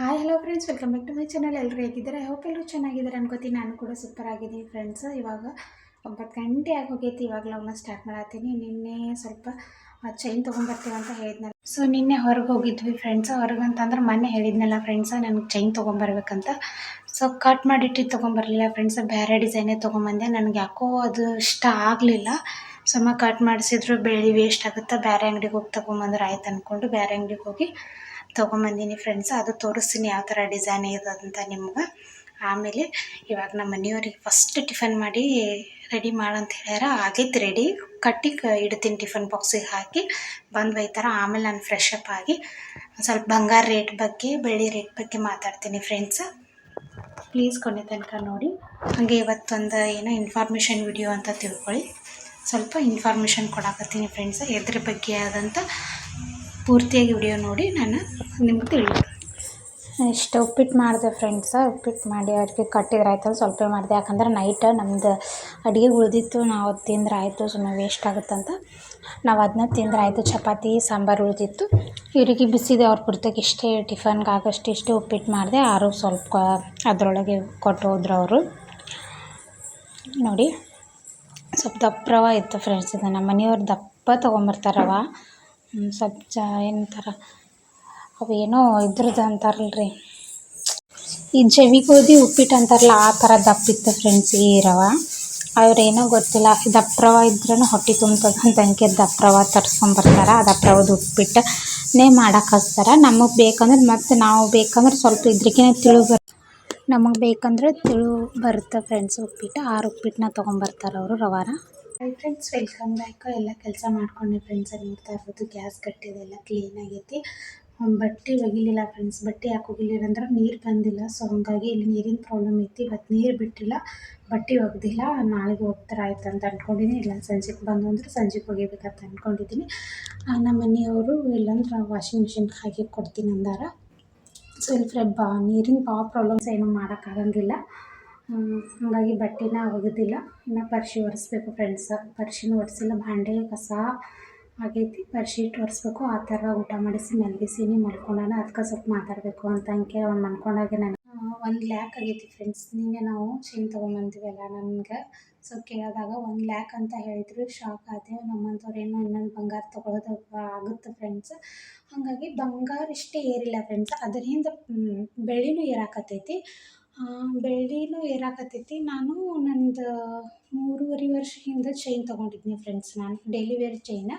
Hi hello friends welcome back to my channel ಎಲ್ಲರೂ ಹೇಗಿದ್ದಾರೆ? Hope ಎಲ್ಲರೂ ಚೆನ್ನಾಗಿದ್ದಾರೆ ಅನ್ಕೋತೀನಿ. ನಾನು ಕೂಡ ಸೂಪರ್ ಆಗಿದ್ದೀನಿ ಫ್ರೆಂಡ್ಸ್ ಇವಾಗ ಒಂಬತ್ತು ಗಂಟೆ ಆಗೋಗೈತಿ. ಇವಾಗ ಲವ್ನ ಸ್ಟಾರ್ಟ್ ಮಾಡತ್ತೀನಿ ನಿನ್ನೆ ಸ್ವಲ್ಪ ಚೈನ್ ತೊಗೊಂಬರ್ತೀವಿ ಅಂತ ಹೇಳಿದ್ನಲ್ಲ. ಸೊ ನಿನ್ನೆ ಹೊರಗೆ ಹೋಗಿದ್ವಿ ಫ್ರೆಂಡ್ಸ್ ಹೊರಗೆ ಅಂತಂದ್ರೆ ಮೊನ್ನೆ ಹೇಳಿದ್ನಲ್ಲ ಫ್ರೆಂಡ್ಸ ನನಗೆ ಚೈನ್ ತೊಗೊಂಬರ್ಬೇಕಂತ. ಸೊ ಕಟ್ ಮಾಡಿಟ್ಟು ತೊಗೊಂಬರಲಿಲ್ಲ ಫ್ರೆಂಡ್ಸ್ ಬೇರೆ ಡಿಸೈನೇ ತೊಗೊಂಬಂದೆ. ನನಗೆ ಯಾಕೋ ಅದು ಇಷ್ಟ ಆಗಲಿಲ್ಲ. ಸುಮ್ಮ ಕಟ್ ಮಾಡಿಸಿದ್ರು, ಬೆಳ್ಳಿ ವೇಸ್ಟ್ ಆಗುತ್ತೆ ಬೇರೆ ಅಂಗಡಿಗೆ ಹೋಗಿ ತಗೊಂಬಂದ್ರೆ ಆಯ್ತು ಅಂದ್ಕೊಂಡು ಬೇರೆ ಅಂಗಡಿಗೆ ಹೋಗಿ ತೊಗೊಂಬಂದಿನಿ ಫ್ರೆಂಡ್ಸ್ ಅದು ತೋರಿಸ್ತೀನಿ ಯಾವ ಥರ ಡಿಸೈನ್ ಇದೆ ಅಂತ ನಿಮ್ಗೆ. ಆಮೇಲೆ ಇವಾಗ ನಮ್ಮ ಮನೆಯವ್ರಿಗೆ ಫಸ್ಟ್ ಟಿಫನ್ ಮಾಡಿ ರೆಡಿ ಮಾಡಂತ ಹೇಳ್ಯಾರ. ಆಗೈತೆ ರೆಡಿ ಕಟ್ಟಿ ಇಡ್ತೀನಿ ಟಿಫನ್ ಬಾಕ್ಸಿಗೆ ಹಾಕಿ, ಬಂದು ಒಯ್ತಾರ. ಆಮೇಲೆ ನಾನು ಫ್ರೆಶ್ ಅಪ್ ಆಗಿ ಸ್ವಲ್ಪ ಬಂಗಾರ ರೇಟ್ ಬಗ್ಗೆ, ಬೆಳ್ಳಿ ರೇಟ್ ಬಗ್ಗೆ ಮಾತಾಡ್ತೀನಿ ಫ್ರೆಂಡ್ಸ್ ಪ್ಲೀಸ್ ಕೊನೆ ತನಕ ನೋಡಿ. ಹಾಗೆ ಇವತ್ತೊಂದು ಏನೋ ಇನ್ಫಾರ್ಮೇಷನ್ ವಿಡಿಯೋ ಅಂತ ತಿಳ್ಕೊಳ್ಳಿ. ಸ್ವಲ್ಪ ಇನ್ಫಾರ್ಮೇಷನ್ ಕೊಡಾಕತ್ತೀನಿ ಫ್ರೆಂಡ್ಸ್ ಎದ್ರ ಬಗ್ಗೆ ಆದಂಥ ಪೂರ್ತಿಯಾಗಿ ವಿಡಿಯೋ ನೋಡಿ ನಾನು ನಿಮ್ಗೆ ತಿಳಿದು ಇಷ್ಟು ಉಪ್ಪಿಟ್ಟು ಮಾಡಿದೆ ಫ್ರೆಂಡ್ಸ ಉಪ್ಪಿಟ್ಟು ಮಾಡಿ ಅವ್ರಿಗೆ ಕಟ್ಟಿದ್ರೆ ಆಯ್ತು ಸ್ವಲ್ಪ ಮಾಡಿದೆ. ಯಾಕಂದ್ರೆ ನೈಟ್ ನಮ್ದು ಅಡುಗೆ ಉಳಿದಿತ್ತು, ನಾವು ಅದು ತಿಂದ್ರೆ ಆಯಿತು ಸುಮ್ಮನೆ ವೇಸ್ಟ್ ಆಗುತ್ತಂತ ನಾವು ಅದನ್ನ ತಿಂದ್ರೆ ಆಯಿತು ಚಪಾತಿ, ಸಾಂಬಾರು ಉಳಿದಿತ್ತು. ಇವರಿಗೆ ಬಿಸಿದೆ, ಅವ್ರ ಪುರ್ತಕ್ಕೆ ಇಷ್ಟೇ ಟಿಫನ್ಗೆ ಆಗೋಷ್ಟು ಇಷ್ಟೇ ಉಪ್ಪಿಟ್ಟು ಮಾಡಿದೆ. ಆರು ಸ್ವಲ್ಪ ಅದರೊಳಗೆ ಕೊಟ್ಟು ಹೋದ್ರು ಅವರು. ನೋಡಿ. ಸ್ವಲ್ಪ ದಪ್ಪ ರವೆ ಇತ್ತು ಫ್ರೆಂಡ್ಸ್ ಇದು. ನಮ್ಮ ಮನೆಯವ್ರು ದಪ್ಪ ತೊಗೊಂಬರ್ತಾರೆ ರವೆ ಸ್ವಲ್ಪ ಜ, ಏನಂತಾರೆ ಅವೇನೋ ಇದ್ರದ್ದು ಅಂತಾರಲ್ಲ ರೀ ಈ ಜವಿ ಗೋಧಿ ಉಪ್ಪಿಟ್ಟು ಅಂತಾರಲ್ಲ, ಆ ಥರ ದಪ್ಪ ಇತ್ತು ಫ್ರೆಂಡ್ಸ್ ಈ ರವೆ. ಅವ್ರೇನೋ ಗೊತ್ತಿಲ್ಲ ದಪ್ಪ ರವೆ ಇದ್ರೂ ಹೊಟ್ಟೆ ತುಂಬ್ತದೆ ಅಂತ ಅಂಕೆ ದಪ್ಪ ರವೆ ತರ್ಸ್ಕೊಂಬರ್ತಾರೆ ಆ ದಪ್ಪ ರವದ ಉಪ್ಪಿಟ್ಟನ್ನೇ ಮಾಡಕ್ಕೆ ಹಚ್ತಾರೆ. ನಮಗೆ ಬೇಕಂದ್ರೆ ಮತ್ತು ನಾವು ಬೇಕಂದ್ರೆ ಸ್ವಲ್ಪ ಇದ್ರಕಿನ ತಿಳು ಬರ್ ನಮಗೆ ಬೇಕಂದ್ರೆ ತಿಳು ಬರುತ್ತೆ ಫ್ರೆಂಡ್ಸ್ ಉಪ್ಪಿಟ್ಟು ಆರು ಉಪ್ಪಿಟ್ಟನ್ನ ತೊಗೊಂಬರ್ತಾರೆ ಅವರು ರವಾನ. ಹಾಯ್ ಫ್ರೆಂಡ್ಸ್ ವೆಲ್ಕಮ್ ಬ್ಯಾಕ್ ಎಲ್ಲ ಕೆಲಸ ಮಾಡ್ಕೊಂಡೆ ಫ್ರೆಂಡ್ಸ್ ನೋಡ್ತಾ ಇರ್ಬೋದು ಗ್ಯಾಸ್ ಕಟ್ಟಿದೆಲ್ಲ ಕ್ಲೀನ್ ಆಗೈತಿ. ಬಟ್ಟೆ ಒಗಿಲಿಲ್ಲ ಫ್ರೆಂಡ್ಸ್ ಬಟ್ಟೆ ಯಾಕೆ ಒಗಿಲಿಲ್ಲ ಅಂದ್ರೆ ನೀರು ಬಂದಿಲ್ಲ. ಸೊ ಹಂಗಾಗಿ ಇಲ್ಲಿ ನೀರಿನ ಪ್ರಾಬ್ಲಮ್ ಐತಿ. ಇವತ್ತು ನೀರು ಬಿಟ್ಟಿಲ್ಲ, ಬಟ್ಟೆ ಒಗ್ದಿಲ್ಲ. ನಾಳೆಗೆ ಹೋಗ್ತಾರೆ ಆಯ್ತು ಅಂತ ಅಂದ್ಕೊಂಡಿದ್ದೀನಿ ಇಲ್ಲ ಸಂಜೆಗೆ ಬಂದು ಅಂದ್ರೆ ಸಂಜೆಗೆ ಒಗಿಬೇಕಂತ ಅಂದ್ಕೊಂಡಿದ್ದೀನಿ ನಮ್ಮ ಮನೆಯವರು ಇಲ್ಲಾಂದ್ರೆ ವಾಷಿಂಗ್ ಮಿಷಿನ್ಗೆ ಹಾಕಿ ಕೊಡ್ತೀನಿ ಅಂದಾರ. ಸೊ ಇಲ್ಲಿ ಫ್ರೆ ಬಾ ನೀರಿನ ಭಾಳ ಪ್ರಾಬ್ಲಮ್ಸ್ ಏನೂ ಮಾಡೋಕ್ಕಾಗಂಗಿಲ್ಲ ಹಾಗಾಗಿ ಬಟ್ಟೆನ ಒಗೆದಿಲ್ಲ. ಇನ್ನು ಪರ್ಶಿ ಒರೆಸ್ಬೇಕು ಫ್ರೆಂಡ್ಸ್ ಪರ್ಶಿನೂ ಒರೆಸಿಲ್ಲ, ಭಾಂಡೆ, ಕಸ ಆಗೈತಿ. ಪರ್ಶಿ ಇಟ್ಟು ಒರೆಸ್ಬೇಕು. ಆ ಥರ ಊಟ ಮಾಡಿಸಿ ಮಲಗಿಸೀನಿ ಮಲ್ಕೊಂಡಾನ ಅದಕ್ಕೆ ಸ್ವಲ್ಪ ಮಾತಾಡಬೇಕು ಅಂತ ಅಂಕೆ ಅವ್ನು ಮನ್ಕೊಂಡಾಗೆ ನಾನು ಒಂದು ಲ್ಯಾಕ್ ಆಗೈತಿ ಫ್ರೆಂಡ್ಸ್ ನಿನ್ನೆ ನಾವು ಚೈನ್ ತೊಗೊಂಬಂದಿವಲ್ಲ ನನಗೆ ಸೊ ಕೇಳಿದಾಗ ಒಂದು ಲ್ಯಾಕ್ ಅಂತ ಹೇಳಿದ್ರು. ಶಾಕ್ ಆದೆ. ನಮ್ಮಂಥವ್ರು ಏನೋ ಇನ್ನೊಂದು ಬಂಗಾರ ತೊಗೊಳೋದು ಆಗುತ್ತೆ ಫ್ರೆಂಡ್ಸ್ ಹಾಗಾಗಿ ಬಂಗಾರ ಇಷ್ಟೇ ಏರಿಲ್ಲ ಫ್ರೆಂಡ್ಸ್ ಅದರಿಂದ ಬೆಳ್ಳಿನೂ ಏರಾಕತ್ತೈತಿ. ಬೆಳ್ಳಿನೂ ಏರಾಕತ್ತೈತಿ ನಾನು ನಂದು ಮೂರುವರೆ ವರ್ಷ ಹಿಂದೆ ಚೈನ್ ತೊಗೊಂಡಿದ್ನಿ ಫ್ರೆಂಡ್ಸ್ ನಾನು daily wear chain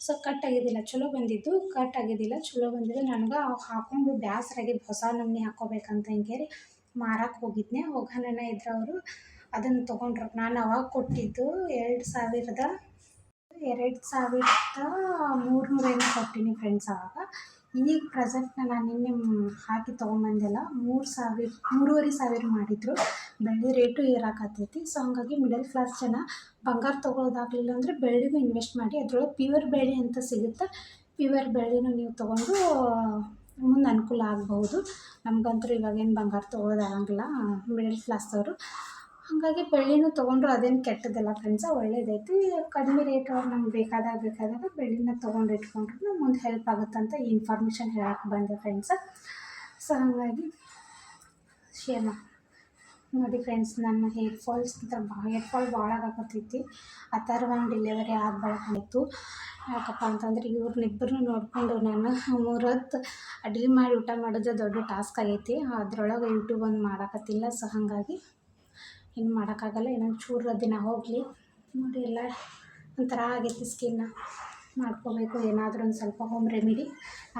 so cut ಆಗಿದ್ದಿಲ್ಲ, ಚಲೋ ಬಂದಿದ್ದು ಕಟ್ ಆಗಿದ್ದಿಲ್ಲ, ಚಲೋ ಬಂದಿದ್ದು ನನಗೆ ಅವು ಹಾಕೊಂಡು ಬ್ಯಾಸರಾಗಿ ಹೊಸ ನಮೂನೆ ಹಾಕ್ಕೋಬೇಕಂತ ಹಿಂಗೇರಿ ಮಾರಕ್ಕೆ ಹೋಗಿದ್ನೆ. ಹೋಗೋಣ ಇದ್ರವರು ಅದನ್ನು ತೊಗೊಂಡ್ರು. ನಾನು ಅವಾಗ ಕೊಟ್ಟಿದ್ದು ಎರಡು ಸಾವಿರದ ಎರಡು ಸಾವಿರದ ಮೂರುನೂರೇನೋ ಕೊಟ್ಟಿನಿ ಫ್ರೆಂಡ್ಸ್ ಅವಾಗ. ಈಗ ಪ್ರೆಸೆಂಟ್ನ ನಾನು ನಿನ್ನೆ ಹಾಕಿ ತೊಗೊಂಬಂದೆಲ್ಲ ಮೂರು ಸಾವಿರ, ಮೂರುವರೆ ಸಾವಿರ ಮಾಡಿದ್ರು. ಬೆಳ್ಳಿ ರೇಟು ಏರಾಕತ್ತೈತಿ. ಸೊ ಹಂಗಾಗಿ ಮಿಡಲ್ ಕ್ಲಾಸ್ ಜನ ಬಂಗಾರ ತೊಗೊಳೋದಾಗಲಿಲ್ಲ ಅಂದರೆ ಬೆಳ್ಳಿಗೂ ಇನ್ವೆಸ್ಟ್ ಮಾಡಿ. ಅದರೊಳಗೆ ಪ್ಯೂರ್ ಬೆಳ್ಳಿ ಅಂತ ಸಿಗುತ್ತೆ. ಪ್ಯೂರ್ ಬೆಳ್ಳಿನೂ ನೀವು ತೊಗೊಂಡು, ಮುಂದೆ ಅನುಕೂಲ ಆಗಬಹುದು. ನಮಗಂತೂ ಇವಾಗೇನು ಬಂಗಾರ ತೊಗೊಳೋದಾಗಂಗಿಲ್ಲ ಮಿಡಲ್ ಕ್ಲಾಸ್ದವರು ಹಾಗಾಗಿ ಬೆಳ್ಳಿನೂ ತೊಗೊಂಡ್ರು ಅದೇನು ಕೆಟ್ಟದ್ದಲ್ಲ ಫ್ರೆಂಡ್ಸ ಒಳ್ಳೇದೈತಿ ಕಡಿಮೆ ರೇಟ್ ಅವ್ರು ನಮ್ಗೆ ಬೇಕಾದಾಗ ಬೇಕಾದಾಗ ಬೆಳ್ಳಿನ ತೊಗೊಂಡು ಇಟ್ಕೊಂಡ್ರು. ಮುಂದೆ ಹೆಲ್ಪ್ ಆಗುತ್ತಂತ ಈ ಇನ್ಫಾರ್ಮೇಷನ್ ಹೇಳಕ್ಕೆ ಬಂದೆ ಫ್ರೆಂಡ್ಸ ಸೊ ಹಾಗಾಗಿ ಶೇರ್ ನೋಡಿ ಫ್ರೆಂಡ್ಸ್ ನನ್ನ ಹೇರ್ ಫಾಲ್ಸ್ ಅಂತ ಹೇರ್ ಫಾಲ್ ಭಾಳ ಆಗಕತ್ತೈತಿ. ಆ ಥರ ಒಂದು ಡೆಲಿವರಿ ಆದ ಯಾಕಪ್ಪ ಅಂತಂದ್ರೆ ಇವ್ರನ್ನಿಬ್ಬರನ್ನೂ ನೋಡಿಕೊಂಡು ನಾನು ಮೂರು ಹೊತ್ತು ಅಡುಗೆ ಮಾಡಿ ಊಟ ಮಾಡೋದು ದೊಡ್ಡ ಟಾಸ್ಕ್ ಆಗೈತಿ. ಅದ್ರೊಳಗೆ ಯೂಟ್ಯೂಬ್ ಒಂದು ಮಾಡಕತ್ತಿಲ್ಲ. ಸೊ ಹಾಗಾಗಿ ಏನು ಮಾಡೋಕ್ಕಾಗಲ್ಲ, ಇನ್ನೊಂದು ಚೂರು ದಿನ ಹೋಗಲಿ. ನೋಡಿ ಎಲ್ಲ ಒಂಥರ ಆಗೈತಿ ಸ್ಕಿನ್ನ ಮಾಡ್ಕೋಬೇಕು, ಏನಾದರೂ ಒಂದು ಸ್ವಲ್ಪ ಹೋಮ್ ರೆಮಿಡಿ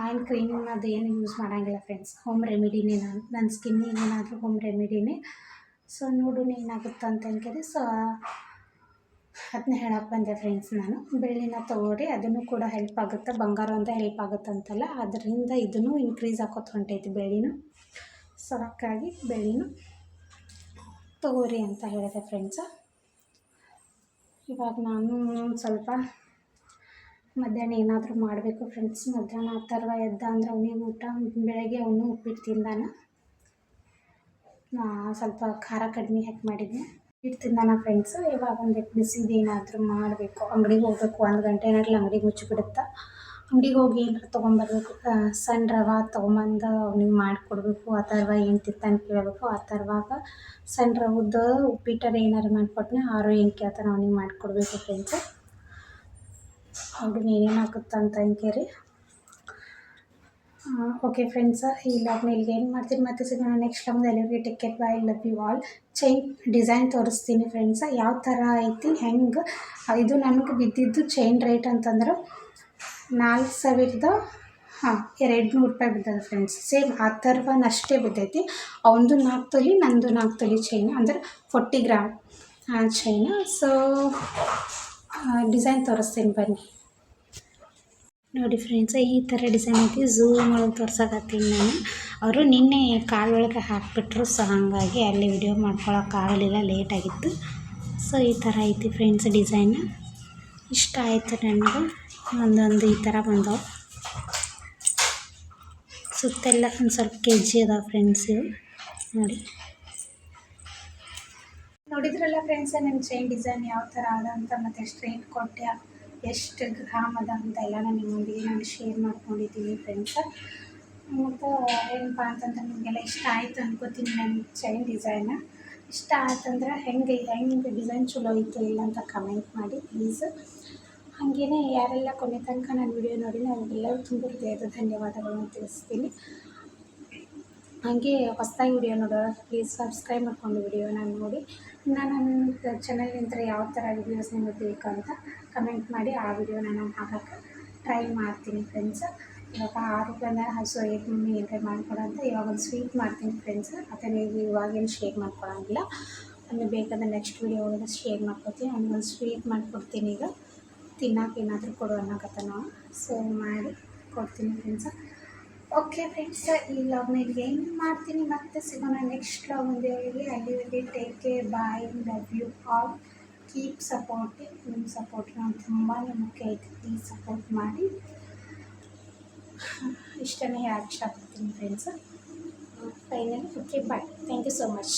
ಆಯಿಲ್ ಕ್ರೀಮ್ ಅದು ಏನು ಯೂಸ್ ಮಾಡೋಂಗಿಲ್ಲ ಫ್ರೆಂಡ್ಸ್ ಹೋಮ್ ರೆಮಿಡಿನೇ ನಾನು. ನನ್ನ ಸ್ಕಿನ್ನಿಗೆ ಏನಾದರೂ ಹೋಮ್ ರೆಮಿಡಿನೇ ಸೊ ನೋಡೋಣ ಏನಾಗುತ್ತೆ ಅಂತ ಅನ್ಕೇಳಿ. ಸೊ ಅದನ್ನ ಹೇಳಕ್ಕೆ ಬಂದೆ ಫ್ರೆಂಡ್ಸ್ ನಾನು. ಬೆಳ್ಳಿನ ತೊಗೊಳ್ರಿ ಅದನ್ನು ಕೂಡ ಹೆಲ್ಪ್ ಆಗುತ್ತೆ. ಬಂಗಾರ ಅಂತ ಹೆಲ್ಪ್ ಆಗುತ್ತೆ ಅಂತಲ್ಲ. ಅದರಿಂದ ಇದನ್ನು ಇನ್ಕ್ರೀಸ್ ಹಾಕೋತ ಹೊಂಟೈತಿ ಬೆಳ್ಳಿನೂ. ಸೊ ಅದಕ್ಕಾಗಿ ಬೆಳ್ಳಿನೂ. ತಗೋರಿ ಅಂತ ಹೇಳಿದೆ ಫ್ರೆಂಡ್ಸ ಇವಾಗ ನಾನು ಸ್ವಲ್ಪ ಮಧ್ಯಾಹ್ನ ಏನಾದರೂ ಮಾಡಬೇಕು ಫ್ರೆಂಡ್ಸ್ ಮಧ್ಯಾಹ್ನ ಆ ಥರ ಎದ್ದ ಅಂದರೆ ಅವನಿಗೆ ಊಟ, ಬೆಳಗ್ಗೆ ಅವನು ಉಪ್ಪಿಟ್ಟು ತಿಂದಾನ. ಸ್ವಲ್ಪ ಖಾರ ಕಡಿಮೆ ಹಾಕಿ ಮಾಡಿದ್ದೆ ಉಪ್ಪಿಟ್ಟು ತಿಂದಾನ ಫ್ರೆಂಡ್ಸ್ ಇವಾಗ ಒಂದು ಬಿಸಿದು ಏನಾದರೂ ಮಾಡಬೇಕು. ಅಂಗಡಿಗೆ ಹೋಗ್ಬೇಕು. ಒಂದು ಗಂಟೆ ಏನಾಗಲಿ ಅಂಗಡಿಗೆ ಮುಚ್ಚಿಬಿಡುತ್ತೆ. ಅಂಗಡಿಗೆ ಹೋಗಿ ಏನಾರು ತೊಗೊಂಬರ್ಬೇಕು. ಸಣ್ಣ ರವೆ ತೊಗೊಂಬಂದು ಅವ್ನಿಗೆ ಮಾಡಿಕೊಡ್ಬೇಕು. ಆ ಥರವಾಗಿ ಏನು ತಿಂತಾನೆ ಕೇಳಬೇಕು, ಆ ಥರವಾಗ ಸಣ್ಣ ರವದ್ದು ಉಪ್ಪಿಟ್ಟರೆ ಏನಾರು ಮಾಡಿಕೊಟ್ನೆ ಆರು ಏನು ಕೇಳ್ತಾನೆ ಅವ್ನಿಗೆ ಮಾಡಿಕೊಡ್ಬೇಕು ಫ್ರೆಂಡ್ಸ್ ಅವ್ರಿಗೆ ಏನೇನು ಆಗುತ್ತೆ ಅಂತ ಅಂಕೇರಿ ಓಕೆ ಫ್ರೆಂಡ್ಸ ಲಾಗ್ನ ಇಲ್ಲಿಗೆ ಏನು ಮಾಡ್ತೀನಿ ಮತ್ತೆ ಸಿಗೋಣ ನೆಕ್ಸ್ಟ್ ಲಾಗ್ನ ಎಲ್ಲರಿಗೆ take care bye love you all chain design ತೋರಿಸ್ತೀನಿ ಫ್ರೆಂಡ್ಸ ಯಾವ ಥರ ಐತಿ, ಹೆಂಗೆ ಇದು ನನಗೆ ಬಿದ್ದಿದ್ದು ಚೈನ್ ರೇಟ್ ಅಂತಂದ್ರೆ ನಾಲ್ಕು ಸಾವಿರದ, ಹಾಂ ಎರಡು ನೂರು ರೂಪಾಯಿ ಬಿದ್ದದ ಫ್ರೆಂಡ್ಸ್ ಸೇಮ್ ಆ ಥರವನ್ನ ಅಷ್ಟೇ ಬಿದ್ದೈತಿ. ಅವನದು ನಾಲ್ಕು ತೊಲಿ, ನಂದು ನಾಲ್ಕು ತೊಲಿ ಚೈನ್ ಅಂದ್ರೆ forty gram chain so design ತೋರಿಸ್ತೀನಿ ಬನ್ನಿ. ನೋಡಿ ಫ್ರೆಂಡ್ಸ್ ಈ ಥರ ಡಿಸೈನ್ ಐತಿ. ಝೂಮ್ ಒಳಗೆ ತೋರ್ಸಕತ್ತೀನಿ ನಾನು. ಅವರು ನಿನ್ನೆ ಕಾಲ್ ಒಳಗೆ ಹಾಕಿಬಿಟ್ರು ಸೊ ಹಾಗಾಗಿ ಅಲ್ಲಿ ವಿಡಿಯೋ ಮಾಡ್ಕೊಳಕ್ಕಾಗಲಿಲ್ಲ ಲೇಟ್ ಆಗಿತ್ತು. ಸೊ ಈ ಥರ ಐತಿ ಫ್ರೆಂಡ್ಸ್ ಡಿಸೈನ್ ಇಷ್ಟ ಆಯಿತು ನನಗೆ. ಒಂದೊಂದು ಈ ಥರ ಬಂದವು ಸುತ್ತೆಲ್ಲ ಒಂದು ಸ್ವಲ್ಪ ಕೆ ಜಿ ಅದಾವೆ ಫ್ರೆಂಡ್ಸ್ ನೋಡಿ. ನೋಡಿದ್ರಲ್ಲ ಫ್ರೆಂಡ್ಸ್ ನಿಮ್ಮ ಚೈನ್ ಡಿಸೈನ್ ಯಾವ ಥರ ಅದ ಅಂತ, ಮತ್ತು ಎಷ್ಟು ಕೊಟ್ಟೆ ಎಷ್ಟು ಗ್ರಾಮ್ ಅದ ಅಂತ ಎಲ್ಲ ನಾನು ನಿಮ್ಮೊಂದಿಗೆ ನಾನು ಶೇರ್ ಮಾಡ್ಕೊಂಡಿದ್ದೀನಿ ಫ್ರೆಂಡ್ಸ್ ಮತ್ತು ಏನಪ್ಪ ಅಂತಂದ್ರೆ ನಿಮಗೆಲ್ಲ ಇಷ್ಟ ಆಯಿತು ಅನ್ಕೋತೀನಿ ನನ್ನ ಚೈನ್ ಡಿಸೈನ ಇಷ್ಟ ಆಯ್ತಂದ್ರೆ ಹೆಂಗೆ ಹೆಂಗೆ ಡಿಸೈನ್ ಚಲೋ ಇತ್ತು ಇಲ್ಲ ಅಂತ ಕಮೆಂಟ್ ಮಾಡಿ ಪ್ಲೀಸ್ ಹಾಗೇನೆ ಯಾರೆಲ್ಲ ಕೊನೆ ತನಕ ನಾನು ವಿಡಿಯೋ ನೋಡಿ ಅವ್ರಿಗೆಲ್ಲರೂ ತುಂಬ ಹೃದಯದ ಧನ್ಯವಾದಗಳನ್ನು ತಿಳಿಸ್ತೀನಿ. ಹಾಗೆ ಹೊಸ್ದಾಗಿ ವಿಡಿಯೋ ನೋಡೋರು ಪ್ಲೀಸ್ ಸಬ್ಸ್ಕ್ರೈಬ್ ಮಾಡ್ಕೊಂಡು ವಿಡಿಯೋನ ನೋಡಿ. ನಾನು ನನ್ನ ಚಾನಲ್ನಿಂದ ಯಾವ ಥರ ವಿಡಿಯೋಸ್ ನಿಮಗೆ ಬೇಕು ಅಂತ ಕಮೆಂಟ್ ಮಾಡಿ ಆ ವಿಡಿಯೋನ ನಾನು ಹಾಕೋಕ್ಕೆ ಟ್ರೈ ಮಾಡ್ತೀನಿ ಫ್ರೆಂಡ್ಸ್ ಇವಾಗ ಆರು ಬಂದ ಹಸು ಮಮ್ಮಿ ಏನಾರ ಮಾಡ್ಕೊಡೋ ಅಂತ ಇವಾಗ ಒಂದು ಸ್ವೀಟ್ ಮಾಡ್ತೀನಿ ಫ್ರೆಂಡ್ಸ್ ಅದನ್ನು ಇವಾಗೇನು ಶೇರ್ ಮಾಡ್ಕೊಳ್ಳೋಂಗಿಲ್ಲ ಅದನ್ನು ಬೇಕಾದ ನೆಕ್ಸ್ಟ್ ವಿಡಿಯೋ ಶೇರ್ ಮಾಡ್ಕೊತೀನಿ ಒಂದು ಸ್ವೀಟ್ ಮಾಡಿಕೊಡ್ತೀನಿ ಈಗ. ತಿನ್ನೋಕೆ ಏನಾದರೂ ಕೊಡು ಅನ್ನಕತ್ತಾನ ಸೊ ಮಾಡಿ ಕೊಡ್ತೀನಿ ಫ್ರೆಂಡ್ಸ ಓಕೆ ಫ್ರೆಂಡ್ಸ್ ಈ ಲಾಗ್ನ ಇಲ್ಲಿಗೆ ಏನು ಮಾಡ್ತೀನಿ ಮತ್ತೆ ಸಿಗೋಣ ನೆಕ್ಸ್ಟ್ ಲಾಗ್ ಮುಂದೆ ಅಲ್ಲಿ ಅಲ್ಲಿವರೆಗೆ take care bye love you all keep supporting ನಿಮ್ಮ ಸಪೋರ್ಟ್ ನಾನು ತುಂಬಾ ಮುಖ್ಯ ಐತೆ. ಪ್ಲೀಸ್ ಸಪೋರ್ಟ್ ಮಾಡಿ. ಇಷ್ಟನೇ ಹೇಳಕ್ಕೆ ಇಷ್ಟಪಡ್ತೀನಿ friends finally okay bye thank you so much